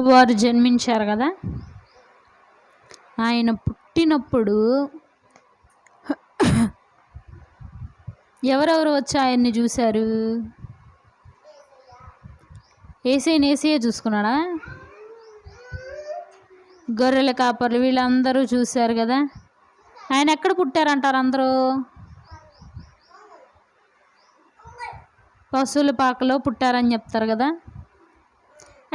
వారు జన్మించారు కదా. ఆయన పుట్టినప్పుడు ఎవరెవరు వచ్చి ఆయన్ని చూశారు? ఏసీని ఏసీయే చూసుకున్నాడా? గొర్రెల కాపర్లు వీళ్ళందరూ చూశారు కదా. ఆయన ఎక్కడ పుట్టారంటారు అందరూ? పశువుల పాకలో పుట్టారని చెప్తారు కదా.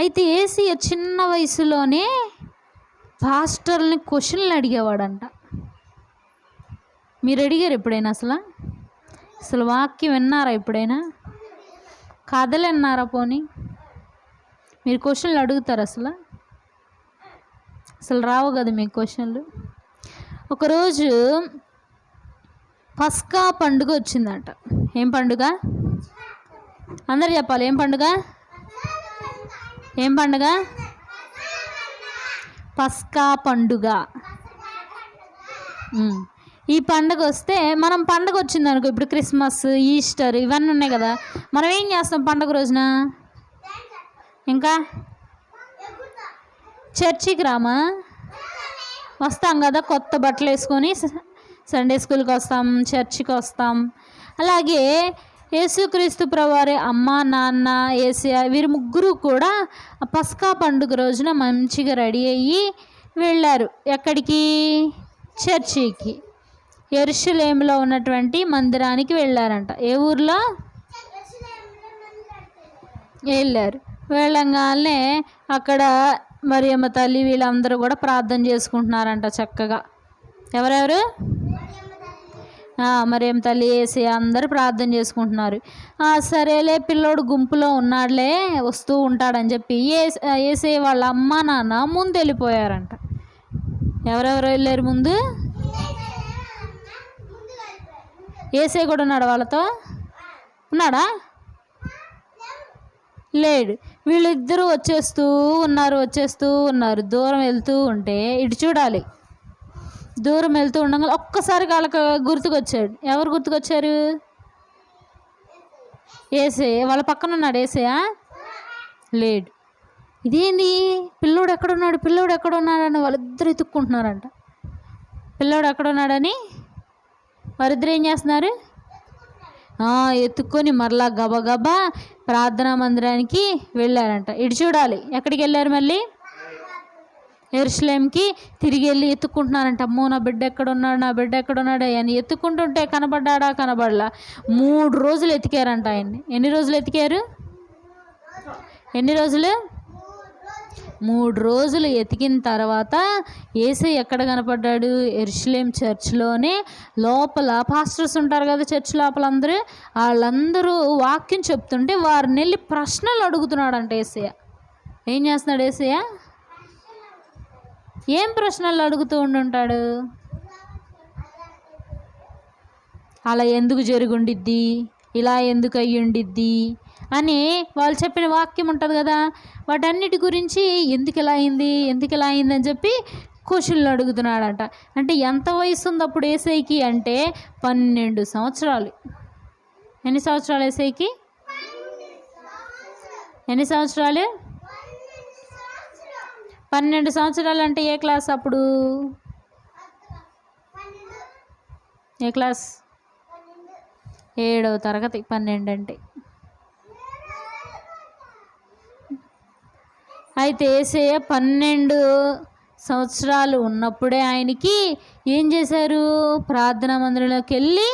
అయితే ఏసీ చిన్న వయసులోనే పాస్టర్ని క్వశ్చన్లు అడిగేవాడంట. మీరు అడిగారు ఎప్పుడైనా అసలు? అసలు వాక్యం విన్నారా ఎప్పుడైనా? కథలు విన్నారా పోనీ? మీరు క్వశ్చన్లు అడుగుతారు అసలు? అసలు రావు కదా మీకు క్వశ్చన్లు? ఒకరోజు పస్కా పండుగ వచ్చిందంట. ఏం పండుగ? అందరు చెప్పాలి ఏం పండుగ? ఏం పండుగ? పస్కా పండుగ. ఈ పండుగ వస్తే మనం పండుగ వచ్చింది అనుకో ఇప్పుడు క్రిస్మస్ ఈస్టర్ ఇవన్నీ ఉన్నాయి కదా మనం ఏం చేస్తాం పండుగ రోజున? ఇంకా? చర్చికి రామా? వస్తాం కదా కొత్త బట్టలు వేసుకొని సండే స్కూల్కి వస్తాం చర్చికి వస్తాం. అలాగే యేసుక్రీస్తు ప్రవారి అమ్మ నాన్న ఏసియా వీరి ముగ్గురు కూడా పస్కా పండుగ రోజున మంచిగా రెడీ అయ్యి వెళ్ళారు. ఎక్కడికి? చర్చికి. ఎరుషులేములో ఉన్నటువంటి మందిరానికి వెళ్ళారంట. ఏ ఊర్లో? వెళ్ళారు. వెళ్ళంగానే అక్కడ మరియమ్మ తల్లి వీళ్ళందరూ కూడా ప్రార్థన చేసుకుంటున్నారంట చక్కగా. ఎవరెవరు? మరేం తల్లి వేసి అందరూ ప్రార్థన చేసుకుంటున్నారు. సరేలే పిల్లోడు గుంపులో ఉన్నాడులే వస్తూ ఉంటాడని చెప్పి ఏస్- ఏసే వాళ్ళ అమ్మ నాన్న ముందు వెళ్ళిపోయారంట. ఎవరెవరు వెళ్ళారు ముందు? ఏసే కూడా ఉన్నాడు వాళ్ళతో? ఉన్నాడా? లేడు. వీళ్ళిద్దరూ వచ్చేస్తూ ఉన్నారు వచ్చేస్తూ ఉన్నారు. దూరం వెళ్తూ ఉంటే ఇటు చూడాలి. దూరం వెళ్తూ ఉండగా ఒక్కసారి వాళ్ళకి గుర్తుకొచ్చాడు. ఎవరు గుర్తుకొచ్చారు? ఏసే వాళ్ళ పక్కన ఉన్నాడు ఏసయా లేడు. ఇదేంది? పిల్లోడు ఎక్కడున్నాడు? పిల్లోడు ఎక్కడున్నాడని వాళ్ళిద్దరు ఎత్తుక్కుంటున్నారంట పిల్లోడు ఎక్కడున్నాడని? వారిద్దరు ఏం చేస్తున్నారు? ఎత్తుక్కొని మరలా గబగబా ప్రార్థనా మందిరానికి వెళ్ళారంట. ఇటు చూడాలి. ఎక్కడికి వెళ్ళారు మళ్ళీ? ఎరుసలేంకి తిరిగి వెళ్ళి ఎత్తుకుంటున్నారంట. అమ్మో నా బిడ్డ ఎక్కడ ఉన్నాడు నా బిడ్డ ఎక్కడ ఉన్నాడు అని ఎత్తుకుంటుంటే కనబడ్డాడా కనబడలా. మూడు రోజులు ఎతికారంట ఆయన్ని. ఎన్ని రోజులు ఎతికారు? ఎన్ని రోజులు? మూడు రోజులు ఎతికిన తర్వాత ఏసై ఎక్కడ కనపడ్డాడు? ఎరుషలేం చర్చ్లోనే. లోపల పాస్టర్స్ ఉంటారు కదా చర్చ్ లోపల అందరూ. వాళ్ళందరూ వాక్యం చెప్తుంటే వారిని వెళ్ళి ప్రశ్నలు అడుగుతున్నాడంట ఏసయ్య. ఏం చేస్తున్నాడు ఏసయ్య? ఏం ప్రశ్నలు అడుగుతూ ఉండుంటాడు? అలా ఎందుకు జరుగుండిద్ది? ఇలా ఎందుకు అయ్యి ఉండిద్ది అని వాళ్ళు చెప్పిన వాక్యం ఉంటుంది కదా వాటన్నిటి గురించి ఎందుకు ఇలా అయింది ఎందుకు ఇలా అయింది అని చెప్పి క్వశ్చన్లు అడుగుతున్నాడంట. అంటే ఎంత వయసు ఉంది అప్పుడు ఏసైకి అంటే పన్నెండు సంవత్సరాలు. ఎన్ని సంవత్సరాలు ఏసైకి? ఎన్ని సంవత్సరాలు? పన్నెండు సంవత్సరాలు అంటే ఏ క్లాస్ అప్పుడు? ఏ క్లాస్? ఏడవ తరగతి పన్నెండు అంటే అయితే ఏసయ్య పన్నెండు సంవత్సరాలు ఉన్నప్పుడే ఆయనకి ఏం చేశారు? ప్రార్థనా మందిరంలోకి వెళ్ళి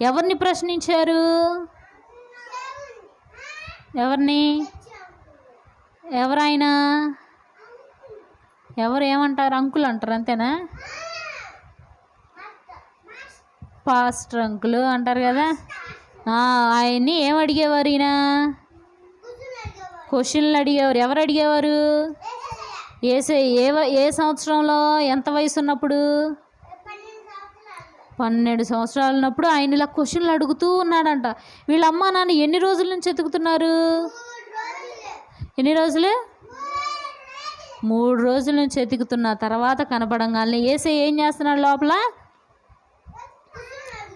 ఎవరిని ప్రశ్నించారు? ఎవరిని? ఎవరైనా ఎవరు ఏమంటారు? అంకుల్ అంటారు అంతేనా? పాస్టర్ అంకుల్ అంటారు కదా. ఆయన్ని ఏం అడిగేవారు ఈయన? క్వశ్చన్లు అడిగేవారు. ఎవరు అడిగేవారు? ఏసే ఏ ఏ సంవత్సరంలో? ఎంత వయసు ఉన్నప్పుడు? పన్నెండు సంవత్సరాలు ఉన్నప్పుడు ఆయన ఇలా క్వశ్చన్లు అడుగుతూ ఉన్నాడంట. వీళ్ళ అమ్మ నాన్న ఎన్ని రోజుల నుంచి ఎతుకుతున్నారు ఎన్ని రోజులు? మూడు రోజుల నుంచి ఎతుకుతున్న తర్వాత కనపడంగానే ఏసే ఏం చేస్తున్నాడు లోపల?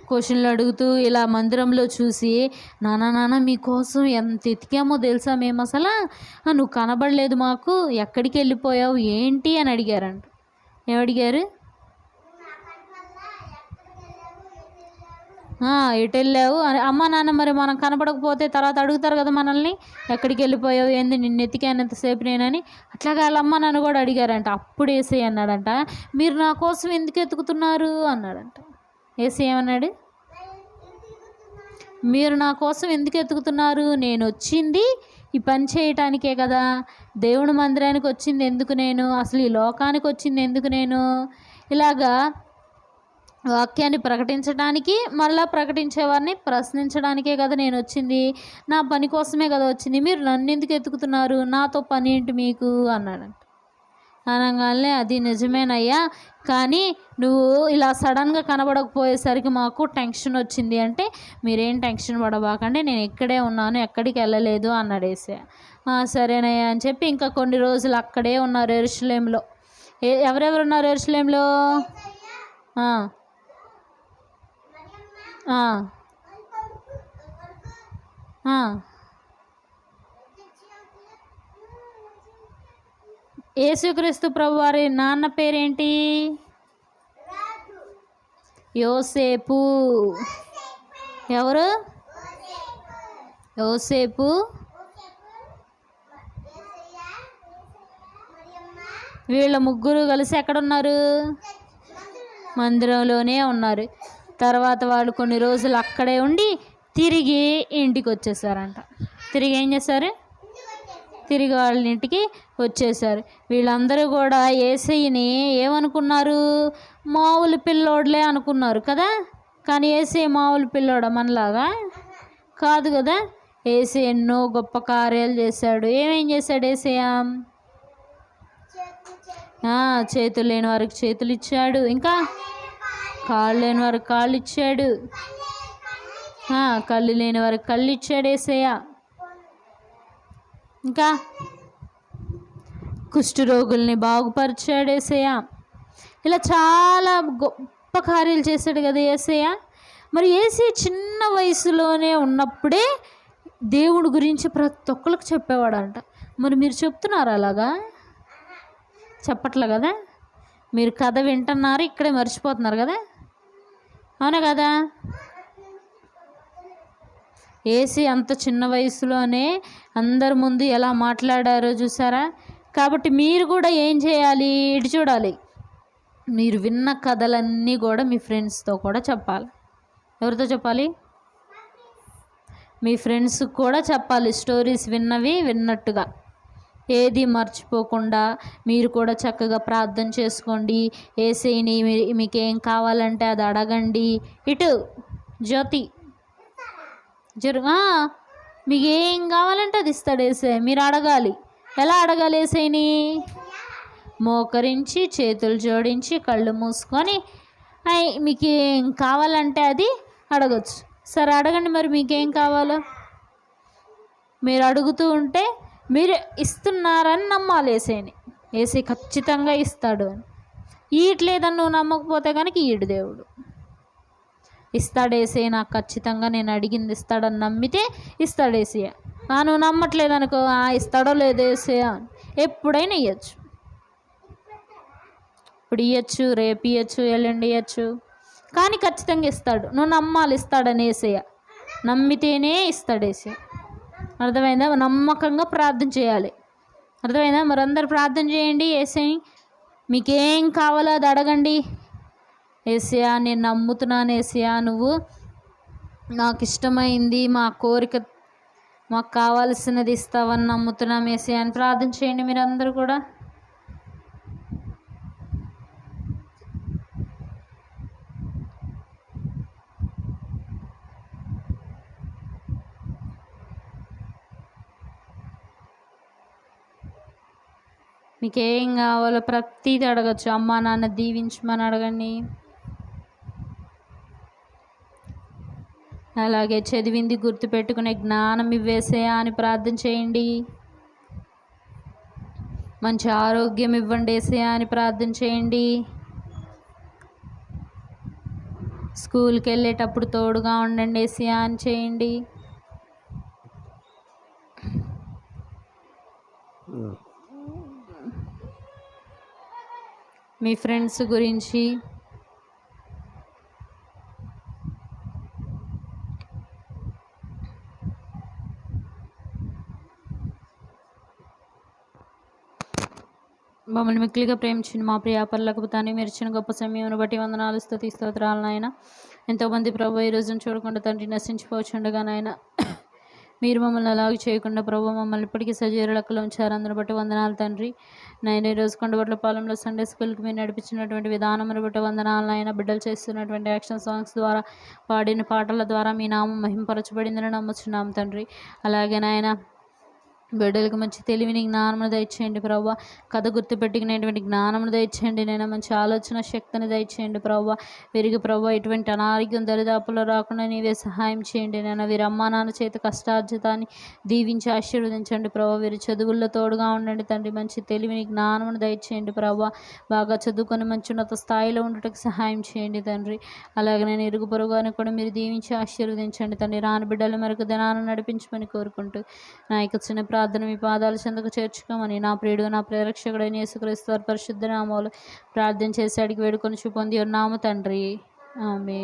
క్వశ్చన్లు అడుగుతూ ఇలా మందిరంలో చూసి నానా నాన్న మీకోసం ఎంత ఎతికామో తెలుసా మేము అసలు? నువ్వు కనబడలేదు మాకు ఎక్కడికి వెళ్ళిపోయావు? ఏంటి? అని అడిగారంట. ఏమడిగారు? ఎటు వెళ్ళావు? అని అమ్మ నాన్న మరి మనం కనపడకపోతే తర్వాత అడుగుతారు కదా మనల్ని. ఎక్కడికి వెళ్ళిపోయావు? ఏంది? నిన్ను ఎతికానంతసేపు నేనని. అట్లాగా వాళ్ళ అమ్మ నాన్న కూడా అడిగారంట. అప్పుడు ఏసీ అన్నాడంట. మీరు నా కోసం ఎందుకు ఎతుకుతున్నారు? అన్నాడంట. ఏసీ ఏమన్నాడు? మీరు నా కోసం ఎందుకు ఎతుకుతున్నారు? నేను వచ్చింది ఈ పని చేయటానికే కదా. దేవుని మందిరానికి వచ్చింది ఎందుకు నేను? అసలు ఈ లోకానికి వచ్చింది ఎందుకు నేను? ఇలాగా వాక్యాన్ని ప్రకటించడానికి మళ్ళా ప్రకటించేవారిని ప్రశ్నించడానికే కదా నేను వచ్చింది. నా పని కోసమే కదా వచ్చింది. మీరు నన్ను ఎందుకు ఎత్తుకుతున్నారు? నాతో పని ఏంటి మీకు? అన్నాడంట. అనగానే అది నిజమేనయ్యా కానీ నువ్వు ఇలా సడన్గా కనబడకపోయేసరికి మాకు టెన్షన్ వచ్చింది అంటే మీరేం టెన్షన్ పడబాకండి నేను ఇక్కడే ఉన్నాను ఎక్కడికి వెళ్ళలేదు అన్నాడేసే. సరేనయ్యా అని చెప్పి ఇంకా కొన్ని రోజులు అక్కడే ఉన్నారు ఎరుసలేంలో ఎవరెవరు ఉన్నారు ఎరుసలేంలో ఆ. యేసుక్రీస్తు ప్రభు వారి నాన్న పేరేంటి? యోసేపు. ఎవరు? యోసేపు. వీళ్ళ ముగ్గురు కలిసి ఎక్కడున్నారు? మందిరంలోనే ఉన్నారు. తర్వాత వాళ్ళు కొన్ని రోజులు అక్కడే ఉండి తిరిగి ఇంటికి వచ్చేసారంట. తిరిగి ఏం చేశారు? తిరిగి వాళ్ళ ఇంటికి వచ్చేసారు. వీళ్ళందరూ కూడా ఏసయ్యని ఏమనుకున్నారు? మామూలు పిల్లోడులే అనుకున్నారు కదా? కానీ ఏసీ మామూలు పిల్లోడ మనలాగా? కాదు కదా? ఏసీ ఎన్నో గొప్ప కార్యాలు చేశాడు. ఏమేం చేశాడు ఏసయ్యా ఆ, చేతులు లేని వారికి చేతులు ఇచ్చాడు. ఇంకా కాళ్ళు లేని వారికి కాళ్ళు ఇచ్చాడు కళ్ళు లేని వారికి కళ్ళు ఇచ్చాడు ఏసయ్య. ఇంకా? కుష్ఠరోగుల్ని బాగుపరిచాడు ఏసయ్య. ఇలా చాలా గొప్ప కార్యాలు చేశాడు కదా ఏసయ్య. మరి ఏసీ చిన్న వయసులోనే ఉన్నప్పుడే దేవుడి గురించి ప్రతి ఒక్కరికి చెప్పేవాడంట. మరి మీరు చెప్తున్నారు అలాగా? చెప్పట్లే కదా? మీరు కథ వింటున్నారు ఇక్కడే మర్చిపోతున్నారు కదా? అవునా కదా? ఏసీ అంత చిన్న వయసులోనే అందరి ముందు ఎలా మాట్లాడారో చూసారా? కాబట్టి మీరు కూడా ఏం చేయాలి? ఇటు చూడాలి. మీరు విన్న కథలన్నీ కూడా మీ ఫ్రెండ్స్తో కూడా చెప్పాలి. ఎవరితో చెప్పాలి? మీ ఫ్రెండ్స్కి కూడా చెప్పాలి. స్టోరీస్ విన్నవి విన్నట్టుగా. ఏది మర్చిపోకుండా మీరు కూడా చక్కగా ప్రార్థన చేసుకోండి. ఏసైని మీ- మీకేం కావాలంటే అది అడగండి. ఇటు జ్యోతి. జరు మీకు ఏం కావాలంటే అది ఇస్తాడు ఏసే. మీరు అడగాలి. ఎలా అడగాలి ఏసైని? మోకరించి చేతులు జోడించి కళ్ళు మూసుకొని మీకు ఏం కావాలంటే అది అడగచ్చు. సరే అడగండి మరి మీకేం కావాలో. మీరు అడుగుతూ ఉంటే మీరు ఇస్తున్నారని నమ్మాలి ఏసైని. ఏసై ఖచ్చితంగా ఇస్తాడు అని. ఈయట్లేదని నువ్వు నమ్మకపోతే కనుక ఈడు దేవుడు. ఇస్తాడేసే నాకు ఖచ్చితంగా నేను అడిగింది ఇస్తాడని నమ్మితే ఇస్తాడేసే ఆ నువ్వు నమ్మట్లేదు అనుకో ఆ ఇస్తాడో లేదో అని. ఎప్పుడైనా ఇవ్వచ్చు ఇప్పుడు ఇవ్వచ్చు రేపు ఇవ్వచ్చు ఎల్లుండి ఇవ్వచ్చు కానీ ఖచ్చితంగా ఇస్తాడు. నువ్వు నమ్మాలి ఇస్తాడని ఏసయ్య నమ్మితేనే ఇస్తాడేసే అర్థమైందా? నమ్మకంగా ప్రార్థన చేయాలి. అర్థమైందా? మరి అందరు ప్రార్థన చేయండి. ఏసై మీకేం కావాలో అది అడగండి. ఏసయా నేను నమ్ముతున్నాను ఏసయా నువ్వు నాకు ఇష్టమైంది మా కోరిక మాకు కావాల్సినది ఇస్తావని నమ్ముతున్నాం ఏసయా అని ప్రార్థన చేయండి మీరందరూ కూడా. మీకు ఏం కావాలో ప్రతిదీ అడగచ్చు. అమ్మా నాన్న దీవించమని అడగండి. అలాగే చదివింది గుర్తుపెట్టుకునే జ్ఞానం ఇవ్వేసేయా అని ప్రార్థన చేయండి. మంచి ఆరోగ్యం ఇవ్వండి వేసేయా అని ప్రార్థన చేయండి. స్కూల్కి వెళ్ళేటప్పుడు తోడుగా ఉండండి ఏసీ అని చేయండి. మీ ఫ్రెండ్స్ గురించి. మమ్మల్ని మిక్కిలిగా ప్రేమించిన మా ప్రియ పర్లకు మీరు ఇచ్చిన గొప్ప సమయం బట్టి వందనాలు స్థుతి స్తోత్రాలు నాయన. ఎంతోమంది ప్రభు ఈ రోజున చూడకుండా తండ్రి నశించిపోవచ్చుండగా నాయన. మీరు మమ్మల్ని అలాగే చేయకుండా ప్రభు మమ్మల్ని ఇప్పటికీ సజీవ లెక్కలో ఉంచారు. అందరిని బట్టి వందనాలు తండ్రి. నేను ఈరోజు కొండబట్ల పాలెంలో సండే స్కూల్కి మీరు నడిపించినటువంటి విధానమును బట్టి వందనాలు ఆయన బిడ్డలు చేస్తున్నటువంటి యాక్షన్ సాంగ్స్ ద్వారా పాడిన పాటల ద్వారా మీ నామం మహింపరచబడిందని నమ్ముచున్నాం తండ్రి. అలాగే నాయన బిడ్డలకు మంచి తెలివిని జ్ఞానమును దయచేయండి ప్రభావ కథ గుర్తుపెట్టుకునేటువంటి జ్ఞానమును దయచేయండి. నేను మంచి ఆలోచన శక్తిని దయచేయండి ప్రభావ వీరికి ప్రవ్వ ఎటువంటి అనారోగ్యం దరిదాపులో రాకుండా నీవే సహాయం చేయండి. నేను వీరి అమ్మా నాన్న చేత కష్టార్జితాన్ని దీవించి ఆశీర్వదించండి ప్రవ్వ వీరి చదువుల్లో తోడుగా ఉండండి తండ్రి. మంచి తెలివిని జ్ఞానమును దయచేయండి ప్రభావ బాగా చదువుకొని మంచి ఉన్నత స్థాయిలో ఉండటకు సహాయం చేయండి తండ్రి. అలాగే నేను ఇరుగు పొరుగుని కూడా మీరు దీవించి ఆశీర్వదించండి తండ్రి. రాని బిడ్డల మరొక దినాన్ని నడిపించమని కోరుకుంటూ నా యొక్క చిన్న ప్రార్థన మీ పాదాల చెందుకు చేర్చుకోమని నా ప్రియుడు నా ప్రేరక్షకుడైన యేసుక్రీస్తు వారి పరిశుద్ధ నామాలు ప్రార్థన చేసి అడిగి వేడుకొని చూపొంది ఉన్నాము తండ్రి. ఆమె